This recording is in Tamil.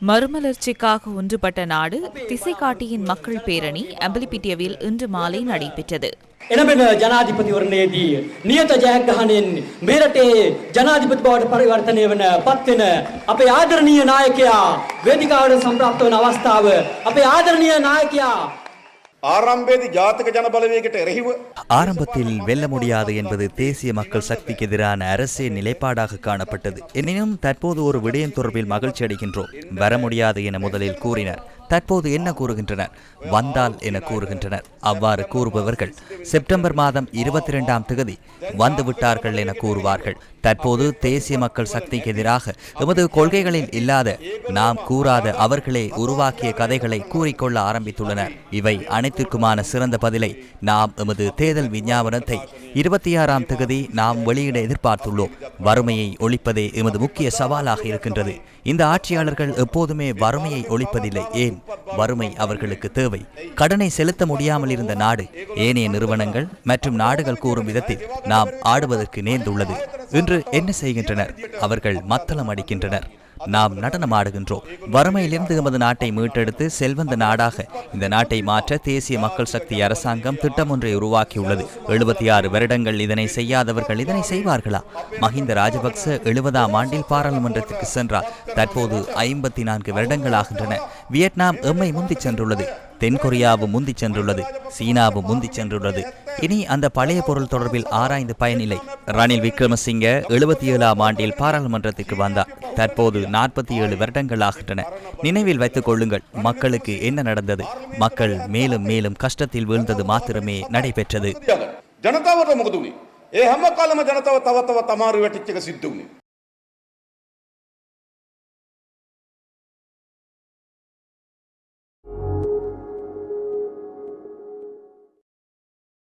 மறுமலர்ச்சிக்காக ஒன்றுபட்ட நாடு திசைகாட்டியின் மக்கள் பேரணி அம்பலிப்பிட்டியவில் இன்று மாலை நடைபெற்றது එනබෙන ජනාධිපතිවරණයේදී නියත ජයග්‍රහණයෙන් මේ රටේ ජනාධිපති බවට පරිවර්තනය වන පත්වෙන අපේ ආදරණීය නායකයා වේදිකාවට සම්ප්‍රාප්ත වන අවස්ථාව අපේ ආදරණීය නායකයා ஆரம்பத்தில் வெல்ல முடியாது என்பது தேசிய மக்கள் சக்திக்கு எதிரான அரசே நிலைப்பாடாக காணப்பட்டது. எனினும் தற்போது ஒரு விடயம் தொடர்பில் மகிழ்ச்சி அடைகின்றோம். வர முடியாது என முதலில் கூறினர். தற்போது என்ன கூறுகின்றனர்? வந்தால் என கூறுகின்றனர். அவ்வாறு கூறுபவர்கள் செப்டம்பர் மாதம் இருபத்தி இரண்டாம் தேதி வந்து விட்டார்கள் என கூறுவார்கள். தற்போது தேசிய மக்கள் சக்திக்கு எதிராக எமது கொள்கைகளில் இல்லாத நாம் கூறாத அவர்களே உருவாக்கிய கதைகளை கூறிக்கொள்ள ஆரம்பித்துள்ளனர். இவை அனைத்து அனைத்திற்குமான சிறந்த பதிலை நாம் எமது தேர்தல் விஞ்ஞாபனத்தை இருபத்தி ஆறாம் தேதி நாம் வெளியிட எதிர்பார்த்துள்ளோம். வறுமையை ஒழிப்பதே எமது முக்கிய சவாலாக இருக்கின்றது. இந்த ஆட்சியாளர்கள் எப்போதுமே வறுமையை ஒழிப்பதில்லை. ஏன்? வறுமை அவர்களுக்கு தேவை. கடனை செலுத்த முடியாமல் இருந்த நாடு ஏனைய நிறுவனங்கள் மற்றும் நாடுகள் கூறும் விதத்தில் நாம் ஆடுவதற்கு நேர்ந்துள்ளது. இன்று என்ன செய்கின்றனர்? அவர்கள் மத்தளம் அடிக்கின்றனர். நாம் நடனமாடுகின்றோம். வறுமையிலிருந்து எமது நாட்டை மீட்டெடுத்து செல்வந்த நாடாக இந்த நாட்டை மாற்ற தேசிய மக்கள் சக்தி அரசாங்கம் திட்டம் ஒன்றை உருவாக்கியுள்ளது. எழுபத்தி ஆறு வருடங்கள் இதனை செய்யாதவர்கள் இதனை செய்வார்களா? மஹிந்த ராஜபக்ச எழுபதாம் ஆண்டில் பாராளுமன்றத்திற்கு சென்றார். தற்போது ஐம்பத்தி நான்கு வருடங்களாகின்றன. வியட்நாம் எம்மை முந்திச் சென்றுள்ளது. தென்கொரியாவும் முந்திச் சென்றுள்ளது. சீனாவும் முந்திச் சென்றுள்ளது. இனி அந்த பழைய பொருள் தொடர்பில் ஆராய்ந்து பயனில்லை. ரணில் விக்ரமசிங்க எழுபத்தி ஏழாம் ஆண்டில் பாராளுமன்றத்திற்கு வந்தார். தற்போது நாற்பத்தி ஏழு வருடங்கள் ஆகின்றன நினைவில் வைத்துக் கொள்ளுங்கள் மக்களுக்கு என்ன நடந்தது? மக்கள் மேலும் மேலும் கஷ்டத்தில் வீழ்ந்தது மாத்திரமே நடைபெற்றது. ஜனதாவட்ட முகதுணி ஏ ஹம்ம காலம ஜனதாவ தவ தவ தமாறு வெட்டிச்சக சித்துணி.